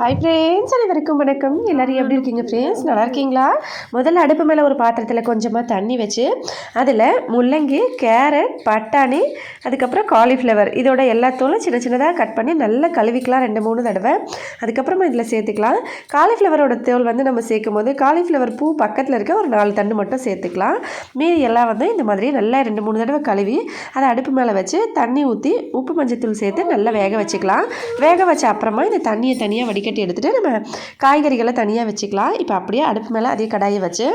Hi friends அனைவருக்கும் வணக்கம். எல்லோரும் எப்படி இருக்கீங்க ஃப்ரெண்ட்ஸ் நல்லா இருக்கீங்களா? முதல்ல அடுப்பு மேலே ஒரு பாத்திரத்தில் கொஞ்சமாக தண்ணி வச்சு அதில் முள்ளங்கி கேரட் பட்டாணி அதுக்கப்புறம் காலிஃப்ளவர் இதோட எல்லாத்தோலும் சின்ன சின்னதாக கட் பண்ணி நல்லா கழுவிக்கலாம் ரெண்டு மூணு தடவை. அதுக்கப்புறமா இதில் சேர்த்துக்கலாம். காலிஃப்ளவரோட தோல் வந்து நம்ம சேர்க்கும் போது காலிஃப்ளவர் பூ பக்கத்தில் இருக்க ஒரு நாலு தண்டு மட்டும் சேர்த்துக்கலாம். மீதி எல்லாம் வந்து இந்த மாதிரி நல்லா ரெண்டு மூணு தடவை கழுவி அதை அடுப்பு மேலே வச்சு தண்ணி ஊற்றி உப்பு மஞ்சத்தூள் சேர்த்து நல்லா வேக வச்சுக்கலாம். வேக வச்ச அப்புறமா இந்த தண்ணியை தனியாக வடிகட்டி எடுத்துகிட்டு நம்ம காய்கறிகளை தனியாக வச்சுக்கலாம். இப்போ அப்படியே அடுப்பு மேலே அதே கடாயை வச்சு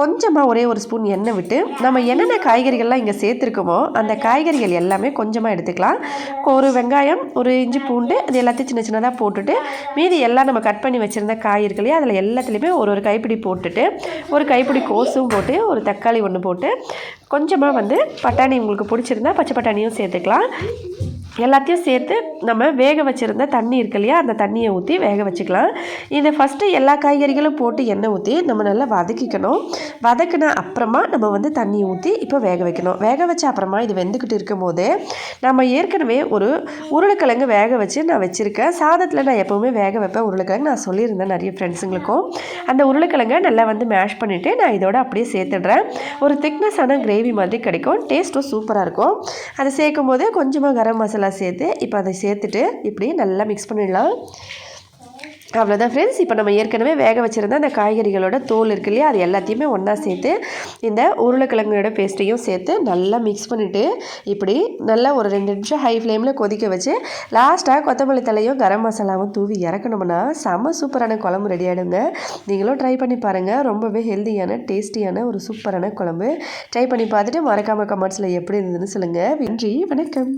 கொஞ்சமாக ஒரே ஒரு ஸ்பூன் எண்ணெய் விட்டு நம்ம என்னென்ன காய்கறிகள்லாம் இங்கே சேர்த்துருக்கோமோ அந்த காய்கறிகள் எல்லாமே கொஞ்சமாக எடுத்துக்கலாம். ஒரு வெங்காயம் ஒரு இஞ்சி பூண்டு அது எல்லாத்தையும் சின்ன சின்னதாக போட்டுட்டு மீதி எல்லாம் நம்ம கட் பண்ணி வச்சுருந்த காய் இருக்கு இல்லையா அதில் எல்லாத்துலேயுமே ஒரு ஒரு கைப்பிடி போட்டுட்டு ஒரு கைப்பிடி கோஸும் போட்டு ஒரு தக்காளி ஒன்று போட்டு கொஞ்சமாக வந்து பட்டாணி உங்களுக்கு பிடிச்சிருந்தா பச்சை பட்டாணியும் சேர்த்துக்கலாம். எல்லாத்தையும் சேர்த்து நம்ம வேக வச்சுருந்த தண்ணி இருக்கு இல்லையா அந்த தண்ணியை ஊற்றி வேக வச்சுக்கலாம். இதை ஃபஸ்ட்டு எல்லா காய்கறிகளும் போட்டு எண்ணெய் ஊற்றி நம்ம நல்லா வதக்கிக்கணும். வதக்கின அப்புறமா நம்ம வந்து தண்ணி ஊற்றி இப்போ வேக வைக்கணும். வேக வச்ச அப்புறமா இது வெந்துக்கிட்டு இருக்கும் போது நம்ம ஏற்கனவே ஒரு உருளைக்கிழங்கு வேக வச்சு நான் வச்சுருக்கேன். சாதத்தில் நான் எப்போவுமே வேக வைப்பேன் உருளைக்கிழங்கு. நான் சொல்லியிருந்தேன் நிறைய ஃப்ரெண்ட்ஸுங்களுக்கும் அந்த உருளைக்கிழங்கை நல்லா வந்து மேஷ் பண்ணிவிட்டு நான் இதோட அப்படியே சேர்த்துடுறேன். ஒரு திக்னஸான கிரேவி மாதிரி கிடைக்கும். டேஸ்ட்டும் சூப்பராக இருக்கும். அதை சேர்க்கும் போது கொஞ்சமாக கரம் மசாலா மசாலா சேர்த்து இப்போ அதை சேர்த்துட்டு இப்படி நல்லா மிக்ஸ் பண்ணிடலாம். அவ்வளோதான் ஃப்ரெண்ட்ஸ் இப்போ நம்ம ஏற்கனவே வேக வச்சுருந்த அந்த காய்கறிகளோட தோல் இருக்கு இல்லையா? அது எல்லாத்தையுமே ஒன்றா சேர்த்து இந்த உருளைக்கிழங்கோட பேஸ்ட்டையும் சேர்த்து நல்லா மிக்ஸ் பண்ணிவிட்டு இப்படி நல்லா ஒரு ரெண்டு நிமிஷம் ஹை ஃப்ளேமில் கொதிக்க வச்சு லாஸ்ட்டாக கொத்தமல்லி தலையும் கரம் மசாலாவும் தூவி இறக்கணும்னா செம்ம சூப்பரான குழம்பு ரெடி ஆகிடுங்க நீங்களும் ட்ரை பண்ணி பாருங்கள் ரொம்பவே ஹெல்த்தியான டேஸ்டியான ஒரு சூப்பரான குழம்பு. ட்ரை பண்ணி பார்த்துட்டு மறக்காமல் கமெண்ட்ஸில் எப்படி இருந்ததுன்னு சொல்லுங்கள் நன்றி. வணக்கம்.